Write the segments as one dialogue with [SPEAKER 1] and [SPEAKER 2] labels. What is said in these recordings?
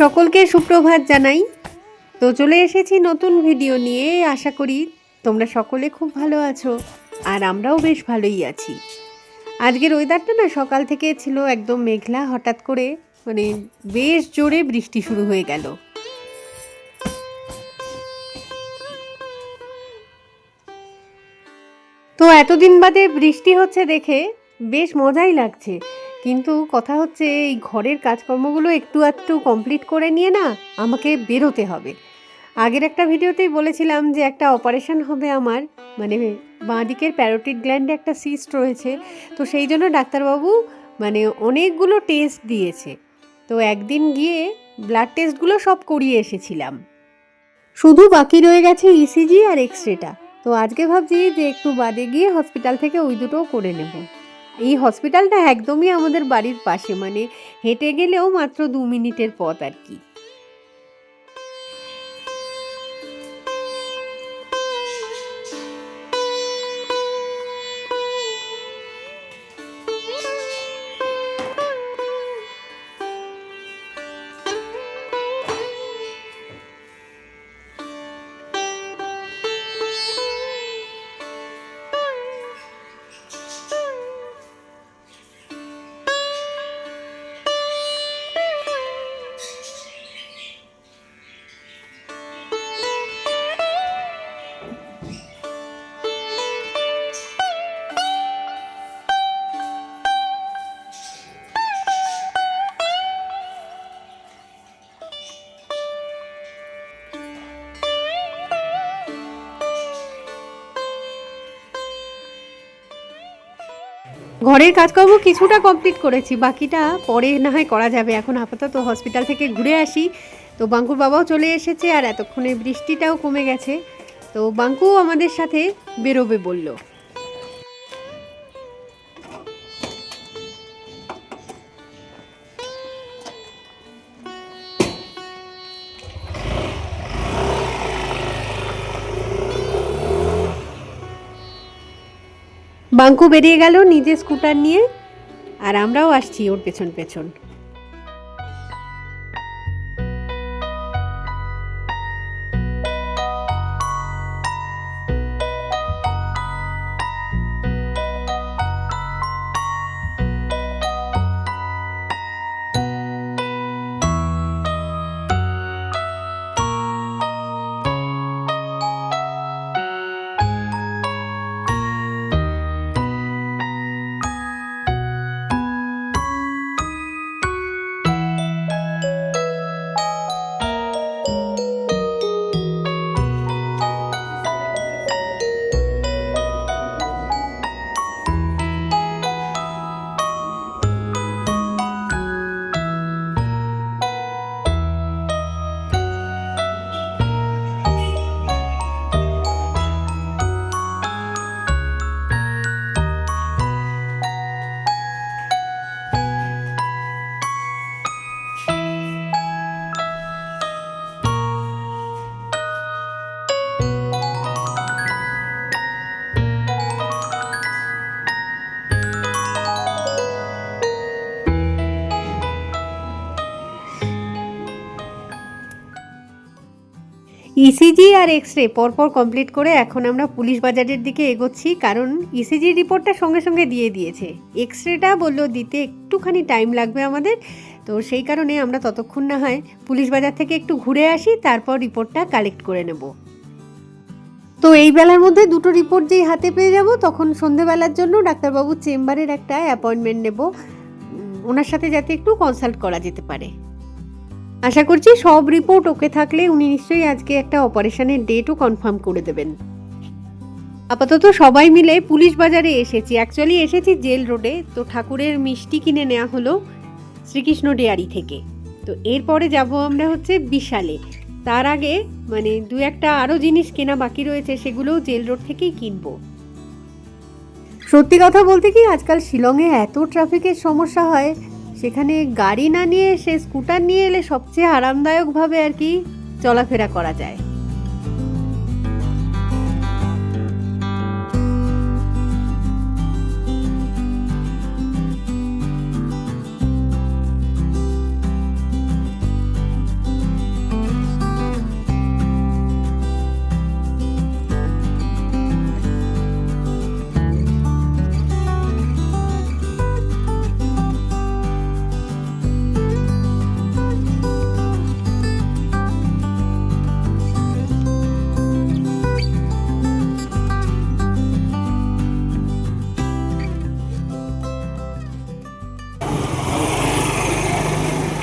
[SPEAKER 1] সকলকে সুপ্রভাত জানাই। তো চলে এসেছি নতুন ভিডিও নিয়ে। আশা করি তোমরা সকলে খুব ভালো আছো আর আমরাও বেশ ভালোই আছি। আজকের ওয়েদারটা না সকাল থেকে ছিল একদম মেঘলা, হঠাৎ করে মানে বেশ জোরে বৃষ্টি শুরু হয়ে গেল। তো এতদিন বাদে বৃষ্টি হচ্ছে দেখে বেশ মজাই লাগছে। কিন্তু কথা হচ্ছে, এই ঘরের কাজকর্মগুলো একটু একটু কমপ্লিট করে নিয়ে না আমাকে বেরোতে হবে। আগের একটা ভিডিওতেই বলেছিলাম যে একটা অপারেশন হবে আমার মানে বাঁ দিকের প্যারোটিড গ্ল্যান্ডে একটা সিস্ট রয়েছে। তো সেই জন্য ডাক্তারবাবু মানে অনেকগুলো টেস্ট দিয়েছে। তো একদিন গিয়ে ব্লাড টেস্টগুলো সব করিয়ে এসেছিলাম। শুধু বাকি রয়ে গেছে ইসিজি আর এক্স রেটা তো আজকে ভাবছি যে একটু বাদে গিয়ে হসপিটাল থেকে ওই দুটোও করে নেব। এই হসপিটালটা একদমই আমাদের বাড়ির পাশে মানে হেঁটে গেলেও মাত্র দু মিনিটের পথ আর কি। ঘরের কাজকর্ম কিছুটা কমপ্লিট করেছি, বাকিটা পরে না হয় করা যাবে। এখন আপাতত হসপিটাল থেকে ঘুরে আসি। তো বাঙ্কুর বাবাও চলে এসেছে আর এতক্ষণে বৃষ্টিটাও কমে গেছে। তো বাঙ্কু আমাদের সাথে বেরোবে বলল। বাঙ্কু বেরিয়ে গেল নিজে স্কুটার নিয়ে আর আমরাও আসছি ওর পেছন পেছন। ইসিজি আর এক্স রে পরপর কমপ্লিট করে এখন আমরা পুলিশ বাজারের দিকে এগোচ্ছি, কারণ ইসিজি রিপোর্টটা সঙ্গে সঙ্গে দিয়ে দিয়েছে। এক্স রেটা বলল দিতে একটুখানি টাইম লাগবে আমাদের, তো সেই কারণে আমরা ততক্ষণ না হয় পুলিশ বাজার থেকে একটু ঘুরে আসি, তারপর রিপোর্টটা কালেক্ট করে নেব। তো এই বেলার মধ্যে দুটো রিপোর্ট যেই হাতে পেয়ে যাব, তখন সন্ধেবেলার জন্য ডাক্তারবাবুর চেম্বারের একটা অ্যাপয়েন্টমেন্ট নেব। ওনার সাথে যাতে একটু কনসাল্ট করা যেতে পারে। আশা করছি সব রিপোর্ট ওকে থাকলে উনি নিশ্চয়ই আজকে একটা অপারেশনের ডেটও কনফার্ম করে দেবেন। আপাতত সবাই মিলে পুলিশ বাজারে এসেছি। অ্যাকচুয়ালি এসেছি জেল রোডে তো ঠাকুরের মিষ্টি কিনে নেওয়া হলো শ্রীকৃষ্ণ ডেয়ারি থেকে। তো এরপরে যাব আমরা হচ্ছে বিশালে। তার আগে মানে দু একটা আরও জিনিস কেনা বাকি রয়েছে সেগুলোও জেল রোড থেকেই কিনবো। সত্যি কথা বলতে কি, আজকাল শিলংয়ে এত ট্রাফিকের সমস্যা হয় সেখানে গাড়ি না নিয়ে সে স্কুটার নিয়ে এলে সবচেয়ে আরামদায়কভাবে আর কি চলাফেরা করা যায়।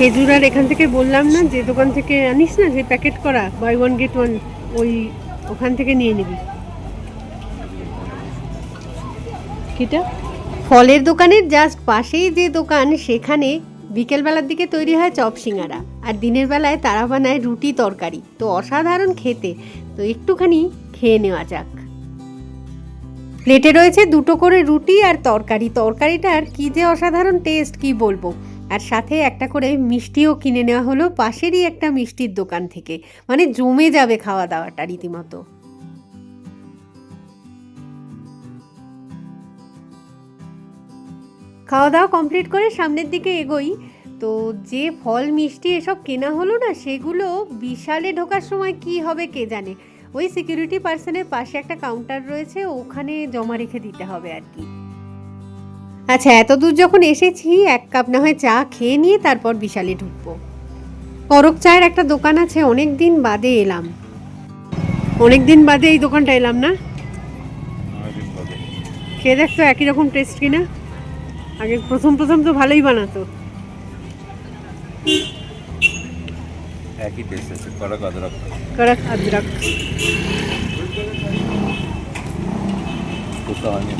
[SPEAKER 1] খেজুর আর এখান থেকে বললাম না যে দোকান থেকে আনিস না যে প্যাকেট করা বাই ওয়ান গেট ওয়ান ওই ওখান থেকে নিয়ে নিবি। কিটা? ফলের দোকানের জাস্ট পাশেই যে দোকান সেখানে বিকেলবেলার দিকে তৈরি হয় চপ সিঙ্গারা আর দিনের বেলায় তারা বানায় রুটি তরকারি। তো অসাধারণ খেতে। তো একটুখানি খেয়ে নেওয়া যাক। প্লেটে রয়েছে দুটো করে রুটি আর তরকারি। তরকারিটার কি যে অসাধারণ টেস্ট কি বলব? আর সাথে একটা করে মিষ্টিও কিনে নেওয়া হলো পাশেরই একটা মিষ্টির দোকান থেকে। মানে জমে যাবে খাওয়া দাওয়াটা রীতিমতো। খাওয়া দাওয়া কমপ্লিট করে সামনের দিকে এগোই। তো যে ফল মিষ্টি এসব কেনা হলো না, সেগুলো বিশালে ঢোকার সময় কি হবে কে জানে? ওই সিকিউরিটি পার্সনের পাশে একটা কাউন্টার রয়েছে, ওখানে জমা রেখে দিতে হবে আর কি। আচ্ছা এত দূর যখন এসেছি এক কাপ না হয় চা খেয়ে নিয়ে তারপর বিশালে ঢুকবো। পরক চায়ের একটা দোকান আছে অনেক দিন বাদে এলাম। অনেক দিন বাদে এই দোকানটা এলাম না? খেয়ে দেখতো একই রকম টেস্ট কিনা? আগে প্রথম প্রথম তো ভালোই বানাতো।
[SPEAKER 2] একই টেস্ট আছে
[SPEAKER 1] আদরক।
[SPEAKER 2] না।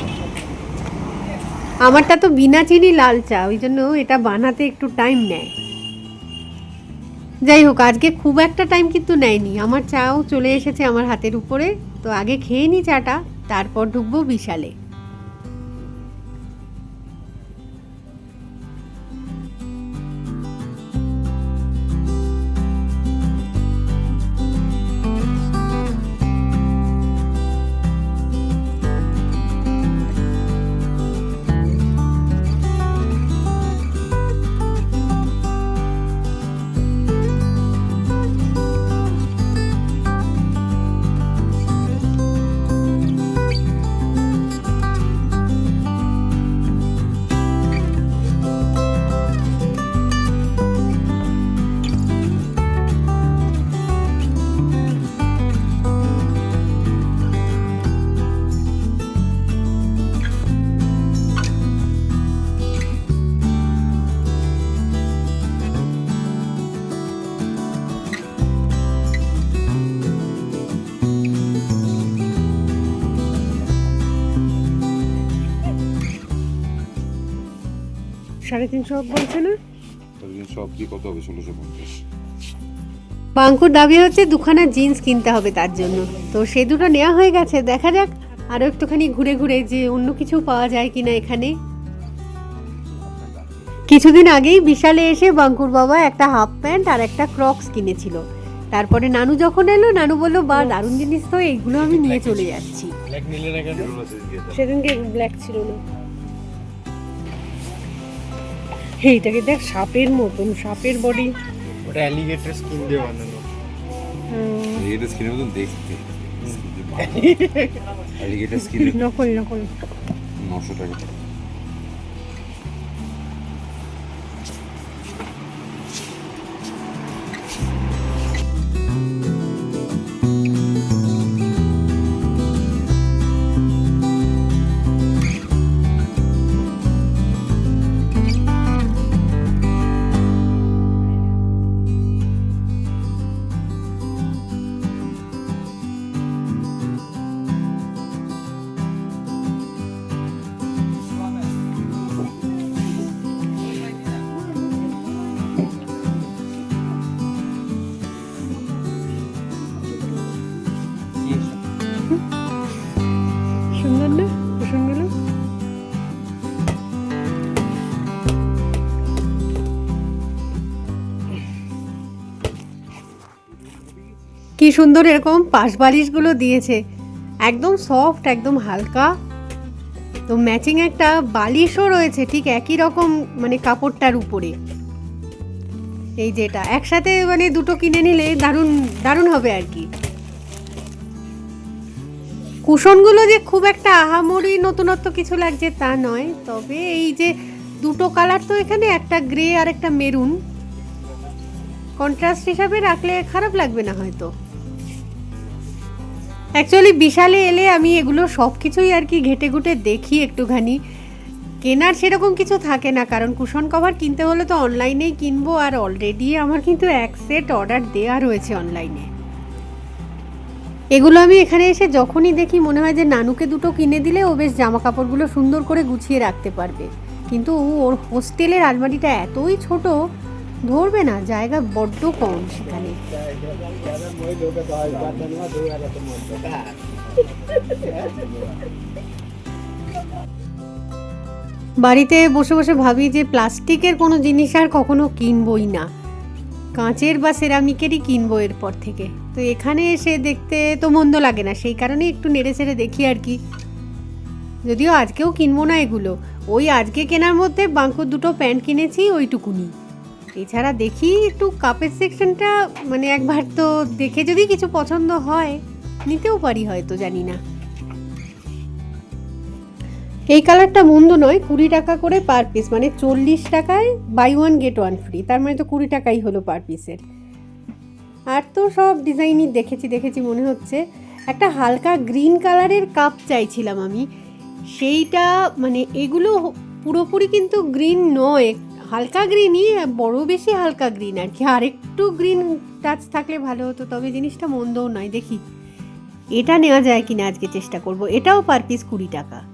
[SPEAKER 1] আমারটা তো বিনা চিনি লাল চা, ওই জন্য এটা বানাতে একটু টাইম নেয়। যাই হোক, আজকে খুব একটা টাইম কিন্তু নেয়নি। আমার চাও চলে এসেছে আমার হাতের উপরে, তো আগে খেয়ে নি চাটা, তারপর ঢুকবো বিশালে। তিনশো বলছে না?
[SPEAKER 2] কত হবে? ষোলোশো পঞ্চাশ।
[SPEAKER 1] বাঙ্কুর দাবি হচ্ছে দুখানা জিন্স কিনতে হবে তার জন্য। তো সে দুটো নেওয়া হয়ে গেছে। দেখা যাক আরও একটুখানি ঘুরে ঘুরে যে অন্য কিছু পাওয়া যায় কিনা এখানে। কিছুদিন আগেই বিশালে এসে বাঙ্কুর বাবা একটা হাফ প্যান্ট আর একটা ক্রক্স কিনেছিল। তারপরে নানু যখন এলো নানু বলল বা দারুণ জিনিস তো এইগুলো আমি নিয়ে চলে যাচ্ছি। সেদিনকে ব্ল্যাক ছিল না। এইটাকে দেখ সাপের মতন সাপের বডি
[SPEAKER 3] ওটা অ্যালিগেটর স্কিন দিয়ে বানানো।
[SPEAKER 2] অ্যালিগেটর স্কিনের মতন দেখতে। অ্যালিগেটর স্কিন
[SPEAKER 1] নকল নকল।
[SPEAKER 2] নশো টাকা।
[SPEAKER 1] কি সুন্দর এরকম পাশ বালিশগুলো দিয়েছে। একদম সফট একদম হালকা। তো ম্যাচিং একটা বালিশও রয়েছে ঠিক একই রকম মানে কাপড়টার উপরে। এই যেটা, একসাথে মানে দুটো কিনে নিলে দারুণ দারুণ হবে আর কি। কুশনগুলো যে খুব একটা আহামরি নতুনত্ব কিছু লাগছে তা নয়, তবে এই যে দুটো কালার তো এখানে, একটা গ্রে আর একটা মেরুন কন্ট্রাস্ট হিসাবে রাখলে খারাপ লাগবে না হয়তো। অ্যাকচুয়ালি বিশালে এলে আমি এগুলো সব কিছুই আর কি ঘেটে ঘুটে দেখি একটুখানি। কেনার সেরকম কিছু থাকে না, কারণ কুশন কভার কিনতে হলে তো অনলাইনেই কিনবো, আর অলরেডি আমার কিন্তু এক সেট অর্ডার দেওয়া রয়েছে অনলাইনে। এগুলো আমি এখানে এসে যখনই দেখি মনে হয় যে নানুকে দুটো কিনে দিলে ও বেশ জামা কাপড়গুলো সুন্দর করে গুছিয়ে রাখতে পারবে। কিন্তু ওর হোস্টেলের আলমারিটা এতই ছোট ধরবে না, জায়গা বড্ড কম সেখানে। বাড়িতে বসে বসে ভাবি যে প্লাস্টিকের কোনো জিনিস আর কখনো কিনবই না। কাঁচের বা সেরামিকেরই কিনবো এরপর থেকে। তো এখানে এসে দেখতে তো মন্দ লাগে না, সেই কারণে একটু নেড়ে চেড়ে দেখি আর কি। যদিও আজকেও কিনবো না এগুলো। ওই আজকে কেনার মধ্যে বাঙ্কুর দুটো প্যান্ট কিনেছি, ওইটুকুনি। এছাড়া দেখি একটু কাপের সেকশনটা মানে একবার তো দেখে যদি কিছু পছন্দ হয়, নিতেও পারি হয়তো, জানি না। এই কালারটা মন্দ নয়, কুড়ি টাকা করে পার পিস মানে চল্লিশ টাকায় buy one get one free তার মানে তো কুড়ি টাকাই হলো পার পিসের আর তো সব ডিজাইনই দেখেছি দেখেছি, মনে হচ্ছে। একটা হালকা গ্রিন কালারের কাপ চাইছিলাম আমি। সেইটা মানে এগুলো পুরোপুরি কিন্তু গ্রিন নয় হালকা গ্রিনই বড় বেশি হালকা গ্রিন আর কি। আর একটু গ্রিন টাচ থাকলে ভালো হতো, তবে জিনিসটা মন্দও নয়। দেখি, এটা নেওয়া যায় কিনা আজকে চেষ্টা করব। এটাও পার পিস কুড়ি টাকা।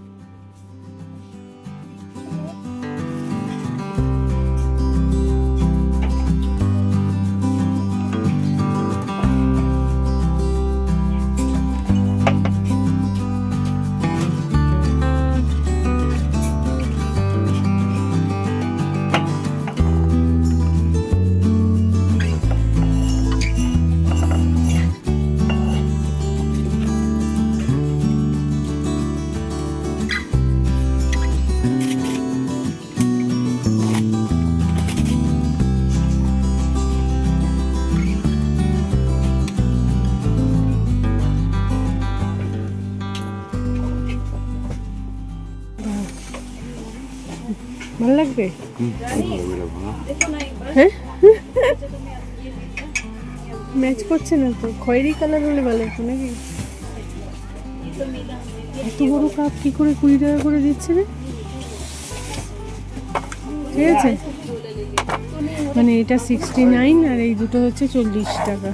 [SPEAKER 1] ভালো লাগবে? হ্যাঁ? ম্যাচ করছে না তো? খয়েরি কালার হলে ভালো হতো নাকি? এত বড় কাপ কি করে কুড়ি টাকা করে দিচ্ছে রে? ঠিক আছে। মানে এটা সিক্সটি নাইন আর এই দুটো হচ্ছে চল্লিশ টাকা।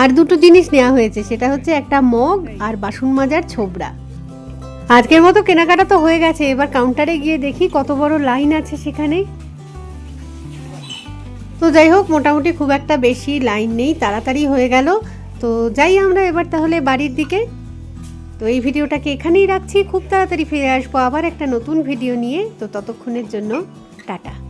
[SPEAKER 1] আর দুটো জিনিস নেওয়া হয়েছে সেটা হচ্ছে একটা মগ আর বাসন মাজার ছোবড়া। আজকের মতো কেনাকাটা তো হয়ে গেছে, এবার কাউন্টারে গিয়ে দেখি কত বড় লাইন আছে সেখানে। তো যাই হোক, মোটামুটি খুব একটা বেশি লাইন নেই, তাড়াতাড়ি হয়ে গেল। তো যাই আমরা এবার তাহলে বাড়ির দিকে। তো এই ভিডিওটাকে এখানেই রাখছি, খুব তাড়াতাড়ি ফিরে আসব আবার একটা নতুন ভিডিও নিয়ে। তো ততক্ষণের জন্য, টাটা।